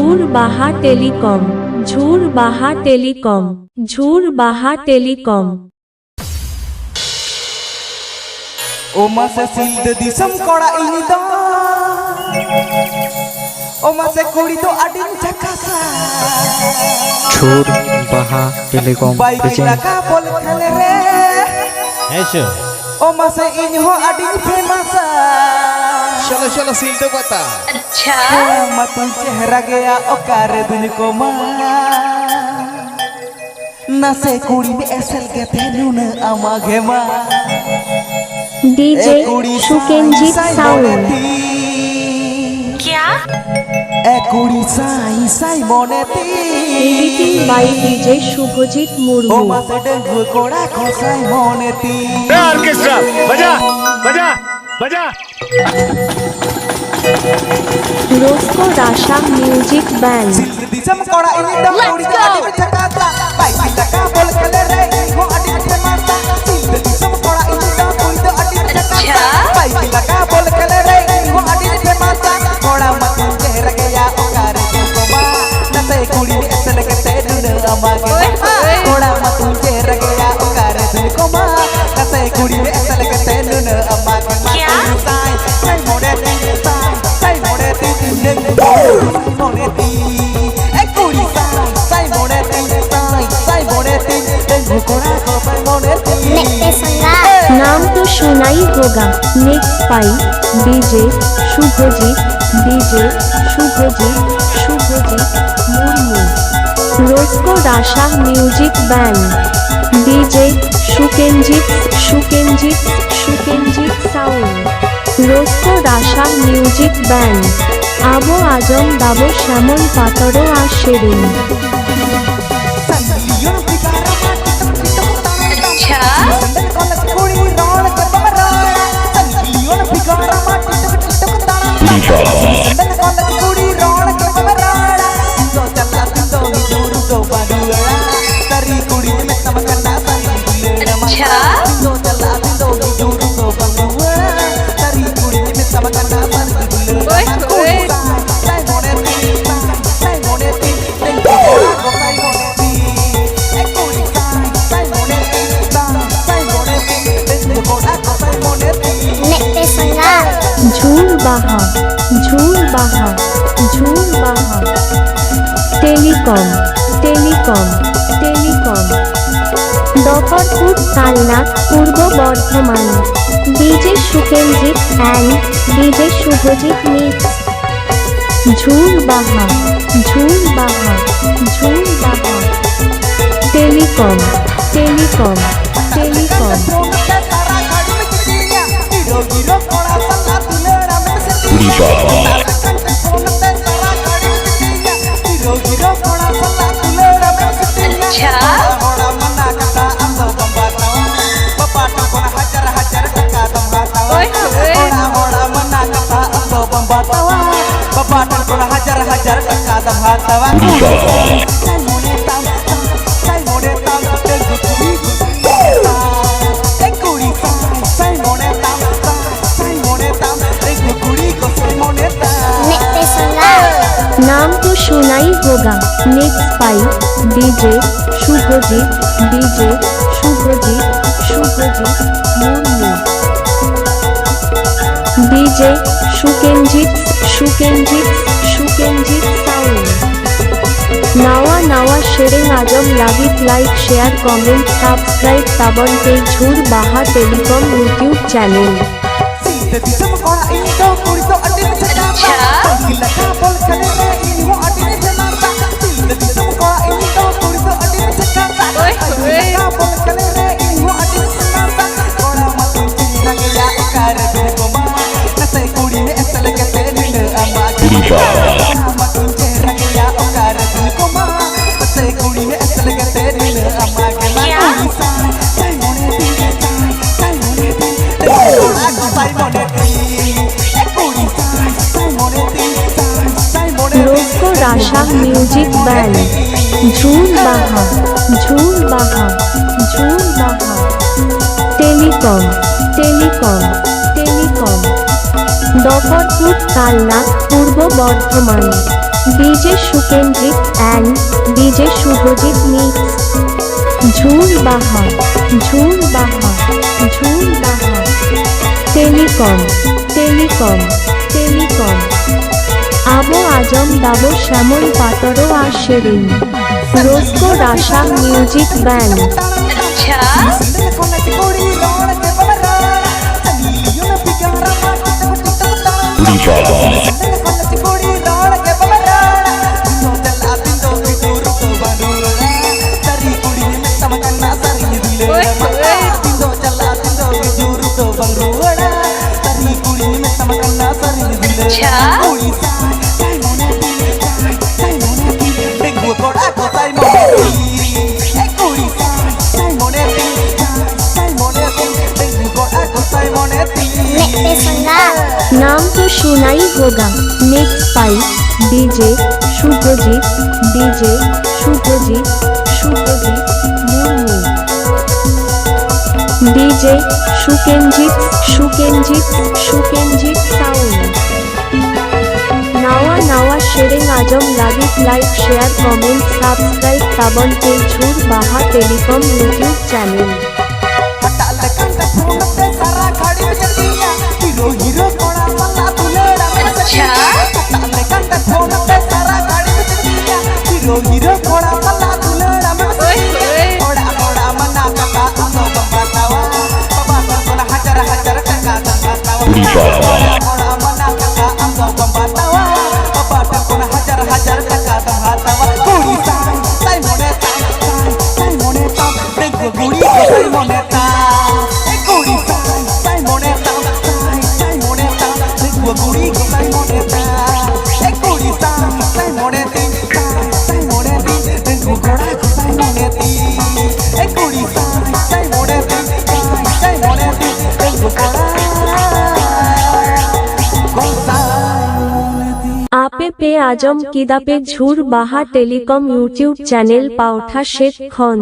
Jhur Baha telecom Jhur Baha telecom Jhur Baha telecom. ও মাসে সিলদ দিসম কড়া ইনি দ ও মাসে কুড়ি তো আডিন ঝাকাসা ছোর বাহা টেলিকম বাইক লাগা বল খেলে রে। এসো। ও মাসে ইনি হো আডিন ফেমাসা চলো চলো সিলতে কথা। मतन चेहरा गया ओकार दुन को मां नसे कुड़ी में एसल के तेनुन अमा घेमा ডিজে সুকেনজিৎ সাউন্ড क्या ए कुड़ी Sai Sai मोनेती editing by DJ Subhajit ओ মুর্মু मासे डंगु कोड़ा खोसाई मोनेती ऑर्केस्ट्रा बजा बजा বাজা। রোস্কো রাশা মিউজিক ব্যান্ড করা শোনাই হোগা। নেক্সট পাই DJ Subhajit DJ Subhajit Subhajit Murmu. Rosko Rasha music band. DJ Sukenjit Sukenjit Sukenjit sound. Rosko Rasha music band. আবো আজম দাবো শ্যামল পাতরো আর শেরিন। From. ঝুল বাহা ঝুল বাহা। Telecom telecom telecom. Dafarpur Kalna Purba Bardhaman. DJ Sukenjit and DJ Subhajit mix ঝুল বাহা ঝুল বাহা ঝুল বাহা। Telecom telecom. Telecom. Bob. নাম তো শোনাই হোগা নেক্সট পাই, DJ Subhajit DJ Subhajit Subhajit Murmu DJ, Sukenjit Sukenjit Sukenjit sound নাওয়া নাওয়া শেরেং আজম লাভিত লাইক, শেয়ার, কমেন্ট, সাবস্ক্রাইব, তাবন তে ঝুর বাহা, telecom di sama kora ini to kuri to adi ni senata music band Jhul Baha Jhul Baha Jhul Baha telecom telecom telecom Doparpur Kalna Purba Bardhaman DJ Sukendrik and DJ Subhajit mix Jhul Baha Jhul বাহা ঝুল বাহা telecom telecom telecom নব আজম দাবো শ্যামল পাতর আর Sherin. Rosko Rasha music band. আচ্ছা। সুনাই হোগাম next পাই, DJ Subhajit DJ Subhajit Subhajit Murmu DJ, Sukenjit Sukenjit Sukenjit sound. নাওয়া নাওয়া শেরেং আজম লাগিত লাইক শেয়ার কমেন্ট সাবস্ক্রাইব তাবন তেজুর Baha telecom YouTube channel. Revolve. পে আজম কিদাপে Jhul Baha telecom YouTube channel পাওঠা শেখ খন।